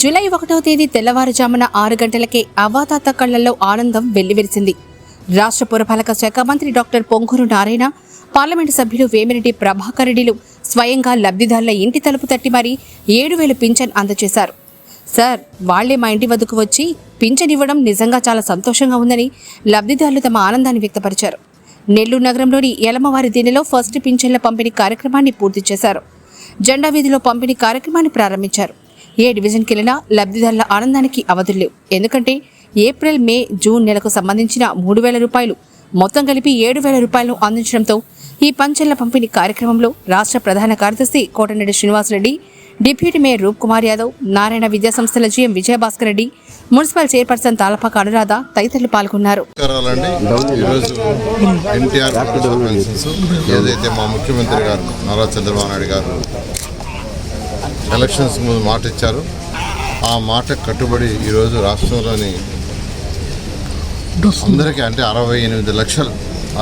July ఒకటవ తేదీ తెల్లవారుజామున ఆరు గంటలకే అవాతాత కళ్ళలో ఆనందం వెల్లివిరిసింది. రాష్ట్ర పురపాలక శాఖ మంత్రి డాక్టర్ పొంగూరు నారాయణ పార్లమెంటు సభ్యులు వేమిరెడ్డి ప్రభాకర్ రెడ్డిలు స్వయంగా లబ్ధిదారుల ఇంటి తలుపు తట్టి మరీ ఏడు వేలు పింఛన్ అందజేశారు. సార్ వాళ్ళే మా ఇంటి వద్దకు వచ్చి పింఛన్ ఇవ్వడం నిజంగా చాలా సంతోషంగా ఉందని లబ్ధిదారులు తమ ఆనందాన్ని వ్యక్తపరిచారు. నెల్లూరు నగరంలోని యలమవారి దీనిలో ఫస్ట్ పింఛన్ల పంపిణీ కార్యక్రమాన్ని పూర్తి చేశారు. జెండా వీధిలో పంపిణీ కార్యక్రమాన్ని ప్రారంభించారు. ఏ డివిజన్కి వెళ్ళినా లబ్ధిదారుల ఆనందానికి అవధులు లేవు. ఎందుకంటే ఏప్రిల్ మే జూన్ నెలకు సంబంధించిన మూడు వేల రూపాయలు మొత్తం కలిపి ఏడు వేల రూపాయలను అందించడంతో ఈ పంచెళ్ళ పంపిణీ కార్యక్రమంలో రాష్ట్ర ప్రధాన కార్యదర్శి కోటరెడ్డి శ్రీనివాసరెడ్డి డిప్యూటీ మేయర్ రూప్ కుమార్ యాదవ్ నారాయణ విద్యాసంస్థల GM Vijayabhaskar Reddy municipal chairperson Talapaka Anuradha తదితరులు పాల్గొన్నారు. ఏదైతే మా ముఖ్యమంత్రి గారు నారా చంద్రబాబు నాయుడు గారు ఎలక్షన్స్ ముందు మాట ఇచ్చారు. ఆ మాట కట్టుబడి ఈరోజు రాష్ట్రంలోని అందరికీ అంటే అరవై ఎనిమిది లక్షలు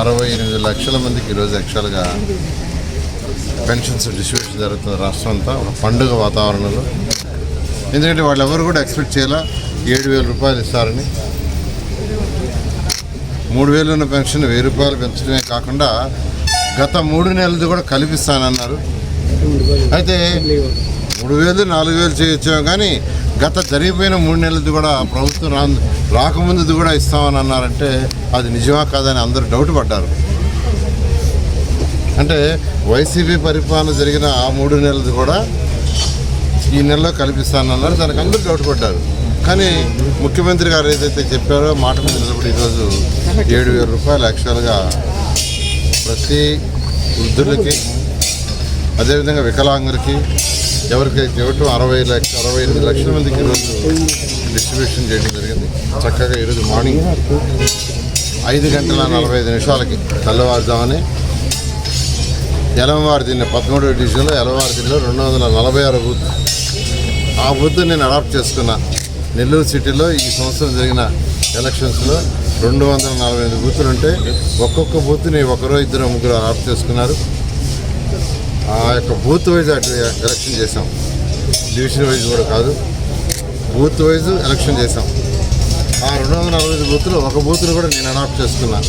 అరవై ఎనిమిది లక్షల మందికి ఈరోజు యాక్చువల్గా పెన్షన్స్ డిస్ట్రిబ్యూషన్ జరుగుతుంది రాష్ట్రం అంతా ఒక పండుగ వాతావరణంలో. ఎందుకంటే వాళ్ళు ఎవరు కూడా ఎక్స్పెక్ట్ చేయాల? ఏడు వేల రూపాయలు ఇస్తారని. మూడు వేలు ఉన్న పెన్షన్ వెయ్యి రూపాయలు పెంచడమే కాకుండా గత మూడు నెలలది కూడా కల్పిస్తానన్నారు. అయితే మూడు వేలు నాలుగు వేలు చేయొచ్చాము కానీ గత జరిగిపోయిన మూడు నెలలది కూడా ప్రభుత్వం రా రాకముందుది కూడా ఇస్తామని అన్నారంటే అది నిజమా కాదని అందరూ డౌట్ పడ్డారు. అంటే వైసీపీ పరిపాలన జరిగిన ఆ మూడు నెలలది కూడా ఈ నెలలో కల్పిస్తానన్నారు. దానికి అందరూ డౌట్ పడ్డారు. కానీ ముఖ్యమంత్రి గారు ఏదైతే చెప్పారో మాట మీద నిలబడి ఈరోజు ఏడు వేల రూపాయలు యాక్చువల్గా ప్రతి వృద్ధులకి అదేవిధంగా వికలాంగులకి ఎవరికైతే ఇవ్వటం అరవై లక్ష అరవై ఎనిమిది లక్షల మందికి ఈరోజు డిస్ట్రిబ్యూషన్ చేయడం జరిగింది. చక్కగా ఈరోజు మార్నింగ్ ఐదు గంటల నలభై ఐదు నిమిషాలకి తెల్లవారుజామని ఎలమవారి దీన్ని పదమూడవ డివిజన్లో ఎలమవారి దీనిలో రెండు వందల నలభై ఆరు బూత్. ఆ బూత్ నేను అడాప్ట్ చేసుకున్నా నెల్లూరు సిటీలో ఈ సంవత్సరం జరిగిన ఎలక్షన్స్లో రెండు వందల నలభై ఐదు బూతులు ఉంటే ఒక్కొక్క బూత్ని ఒకరో ఇద్దరు ముగ్గురు అడాప్ట్ చేసుకున్నారు. ఆ యొక్క బూత్ వైజ్ అటు ఎలక్షన్ చేసాం డివిజన్ వైజ్ కూడా కాదు. బూత్ వైజ్ ఎలక్షన్ చేసాం ఆ రెండు వందల నలభై ఐదు బూత్లో ఒక బూత్ను కూడా నేను అడాప్ట్ చేసుకున్నా.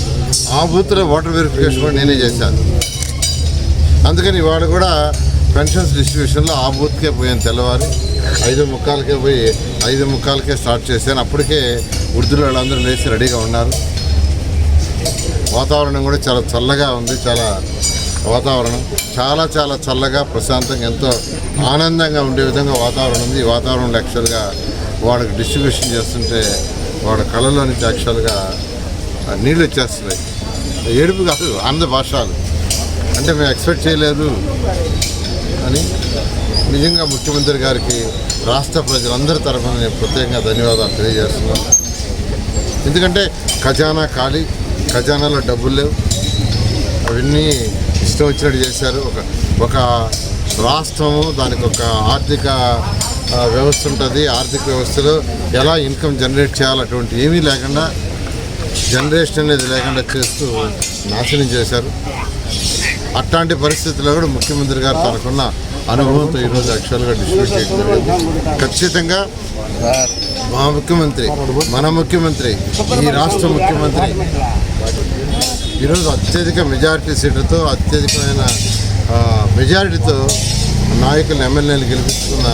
ఆ బూత్లో ఓటర్ వెరిఫికేషన్ కూడా నేనే చేశాను. అందుకని వాడు కూడా పెన్షన్స్ డిస్ట్రిబ్యూషన్లో ఆ బూత్కే పోయాను తెల్లవారు. ఐదు ముక్కాలకే పోయి ఐదు ముక్కాలకే స్టార్ట్ చేశాను. అప్పటికే వృద్ధులు వాళ్ళందరూ లేచి రెడీగా ఉన్నారు. వాతావరణం కూడా చాలా చల్లగా ఉంది. చాలా వాతావరణం చాలా చాలా చల్లగా ప్రశాంతంగా ఎంతో ఆనందంగా ఉండే విధంగా వాతావరణం ఉంది. ఈ వాతావరణంలో యాక్చువల్గా వాడికి డిస్ట్రిబ్యూషన్ చేస్తుంటే వాడి కళలో నుంచి యాక్చువల్గా నీళ్ళు వచ్చేస్తున్నాయి. ఏడుపు కాదు ఆనంద భాషలు. అంటే మేము ఎక్స్పెక్ట్ చేయలేదు అని నిజంగా ముఖ్యమంత్రి గారికి రాష్ట్ర ప్రజలందరి తరఫున నేను ప్రత్యేకంగా ధన్యవాదాలు తెలియజేస్తున్నాను. ఎందుకంటే ఖజానా ఖాళీ ఖజానాలో డబ్బులు లేవు. అవన్నీ ఇష్టం వచ్చినట్టు చేశారు. ఒక ఒక రాష్ట్రము దానికి ఒక ఆర్థిక వ్యవస్థ ఉంటుంది. ఆర్థిక వ్యవస్థలో ఎలా ఇన్కమ్ జనరేట్ చేయాలి అటువంటి ఏమీ లేకుండా జనరేషన్ అనేది లేకుండా చేస్తూ నాశనం చేశారు. అట్లాంటి పరిస్థితుల్లో కూడా ముఖ్యమంత్రి గారు తనకున్న అనుభవంతో ఈరోజు యాక్చువల్గా డిస్ట్రిబ్యూట్ చేయడం ఖచ్చితంగా మా ముఖ్యమంత్రి మన ముఖ్యమంత్రి ఈ రాష్ట్ర ముఖ్యమంత్రి ఈరోజు అత్యధిక మెజారిటీ సీట్లతో అత్యధికమైన మెజారిటీతో నాయకులు ఎమ్మెల్యేలు గెలిపించుకున్న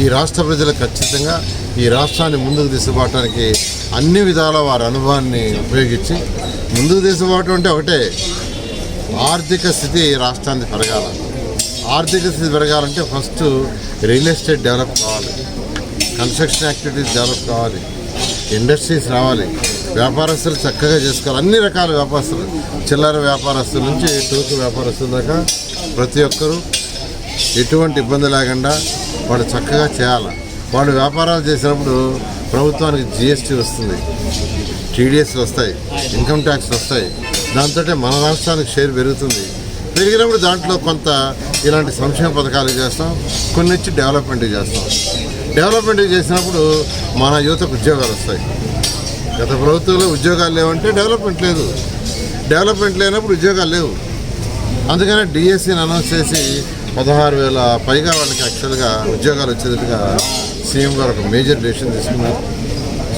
ఈ రాష్ట్ర ప్రజలు ఖచ్చితంగా ఈ రాష్ట్రాన్ని ముందుకు తీసుకుపోవటానికి అన్ని విధాల వారి అనుభవాన్ని ఉపయోగించి ముందుకు తీసుకుపోవటం అంటే ఒకటే. ఆర్థిక స్థితి రాష్ట్రానికి పెరగాలి. ఆర్థిక స్థితి పెరగాలంటే ఫస్ట్ రియల్ ఎస్టేట్ డెవలప్ కావాలి. కన్స్ట్రక్షన్ యాక్టివిటీస్ డెవలప్ కావాలి. ఇండస్ట్రీస్ రావాలి. వ్యాపారస్తులు చక్కగా చేసుకోవాలి. అన్ని రకాల వ్యాపారస్తులు. చిల్లర వ్యాపారస్తుల నుంచి టూకు వ్యాపారస్తుల దాకా ప్రతి ఒక్కరూ ఎటువంటి ఇబ్బంది లేకుండా వాళ్ళు చక్కగా చేయాలి. వాళ్ళు వ్యాపారాలు చేసినప్పుడు ప్రభుత్వానికి జిఎస్టీ వస్తుంది. టీడీఎస్ వస్తాయి. ఇన్కమ్ ట్యాక్స్ వస్తాయి. దాంతో మన రాష్ట్రానికి షేర్ పెరుగుతుంది. పెరిగినప్పుడు దాంట్లో కొంత ఇలాంటి సంక్షేమ పథకాలు చేస్తాం. కొన్ని వచ్చి డెవలప్మెంట్ చేస్తాం. డెవలప్మెంట్ చేసినప్పుడు మన యువతకు ఉద్యోగాలు వస్తాయి. గత ప్రభుత్వంలో ఉద్యోగాలు లేవంటే డెవలప్మెంట్ లేదు. డెవలప్మెంట్ లేనప్పుడు ఉద్యోగాలు లేవు. అందుకనే డిఎస్సీని అనౌన్స్ చేసి పదహారు వేల పైగా వాళ్ళకి యాక్చువల్గా ఉద్యోగాలు వచ్చేటట్టుగా సీఎం గారు ఒక మేజర్ డెసిషన్ తీసుకున్నారు.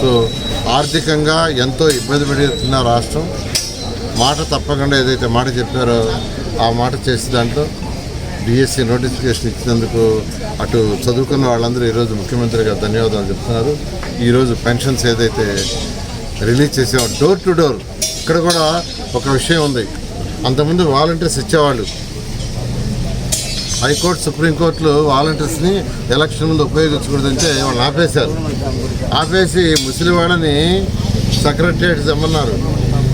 సో ఆర్థికంగా ఎంతో ఇబ్బంది పెడుతున్న రాష్ట్రం. మాట తప్పకుండా ఏదైతే మాట చెప్పారో ఆ మాట చేసే దాంట్లో డిఎస్సి నోటిఫికేషన్ ఇచ్చినందుకు అటు చదువుకున్న వాళ్ళందరూ ఈరోజు ముఖ్యమంత్రి గారు ధన్యవాదాలు చెప్తున్నారు. ఈరోజు పెన్షన్స్ ఏదైతే రిలీజ్ చేసేవారు. డోర్ టు డోర్ ఇక్కడ కూడా ఒక విషయం ఉంది. అంతకుముందు వాలంటీర్స్ ఇచ్చేవాళ్ళు. హైకోర్టు సుప్రీంకోర్టులో వాలంటీర్స్ని ఎలక్షన్ ముందు ఉపయోగించకూడదంటే వాళ్ళు ఆపేశారు. ఆపేసి ముసలివాడని వాళ్ళని సెక్రటరియట్ తెమ్మన్నారు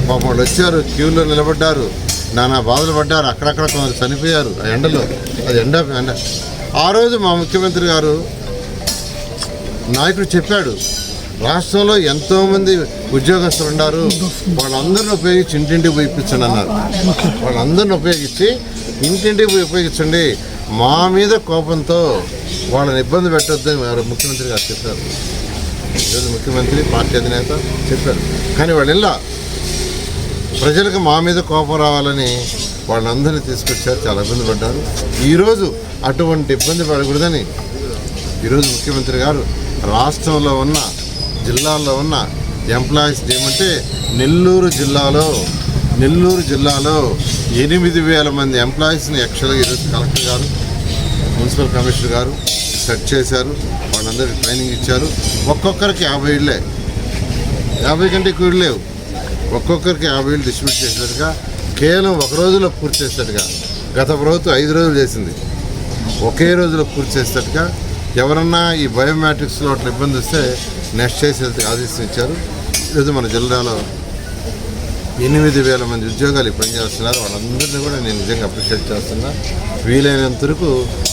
పాపం వాళ్ళు వచ్చారు క్యూలో నిలబడ్డారు. నానా బాధలు పడ్డారు. అక్కడక్కడ కొందరు చనిపోయారు ఆ ఎండలో. అది ఎండ ఎండ. ఆ రోజు మా ముఖ్యమంత్రి గారు నాయకుడు చెప్పాడు. రాష్ట్రంలో ఎంతోమంది ఉద్యోగస్తులు ఉన్నారు. వాళ్ళందరిని ఉపయోగించి ఇంటింటికి పోయి ఇప్పించండి అన్నారు వాళ్ళందరిని ఉపయోగించి ఇంటింటికి పోయి ఉపయోగించండి. మా మీద కోపంతో వాళ్ళని ఇబ్బంది పెట్టొద్దని వారు ముఖ్యమంత్రి గారు చెప్పారు. ఈరోజు ముఖ్యమంత్రి పార్టీ అధినేత చెప్పారు. కానీ వాళ్ళు ఇలా ప్రజలకు మా మీద కోపం రావాలని వాళ్ళందరినీ తీసుకొచ్చారు. చాలా ఇబ్బంది పడ్డారు. ఈరోజు అటువంటి ఇబ్బంది పడకూడదని ఈరోజు ముఖ్యమంత్రి గారు రాష్ట్రంలో ఉన్న జిల్లాల్లో ఉన్న ఎంప్లాయీస్ ఏమంటే నెల్లూరు జిల్లాలో నెల్లూరు జిల్లాలో ఎనిమిది వేల మంది ఎంప్లాయీస్ని యాక్చువల్గా ఈరోజు కలెక్టర్ గారు మున్సిపల్ కమిషనర్ గారు సెట్ చేశారు. వాళ్ళందరికీ ట్రైనింగ్ ఇచ్చారు. ఒక్కొక్కరికి యాభై ఇళ్ళే యాభై కంటే ఎక్కువ లేవు. ఒక్కొక్కరికి యాభై ఇళ్ళు డిస్ట్రిబ్యూట్ చేసినట్టుగా కేవలం ఒక రోజులో పూర్తి చేసినట్టుగా గత ప్రభుత్వం ఐదు రోజులు చేసింది. ఒకే రోజులో పూర్తి చేసినట్టుగా ఎవరన్నా ఈ బయోమెట్రిక్స్లో అట్లా ఇబ్బంది వస్తే నెక్స్ట్ చేసేందుకు ఆదేశం ఇచ్చారు ఈరోజు మన జిల్లాలో ఎనిమిది వేల మంది ఉద్యోగాలు పనిచేస్తున్నారు వాళ్ళందరినీ కూడా నేను నిజంగా అప్రిషియేట్ చేస్తున్నా. వీలైనంత వరకు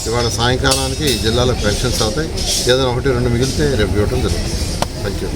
ఇవాళ సాయంకాలానికి ఈ జిల్లాలో పెన్షన్స్ అవుతాయి. ఏదైనా ఒకటి రెండు మిగిలితే రేపు ఇవ్వటం జరుగుతుంది. Thank you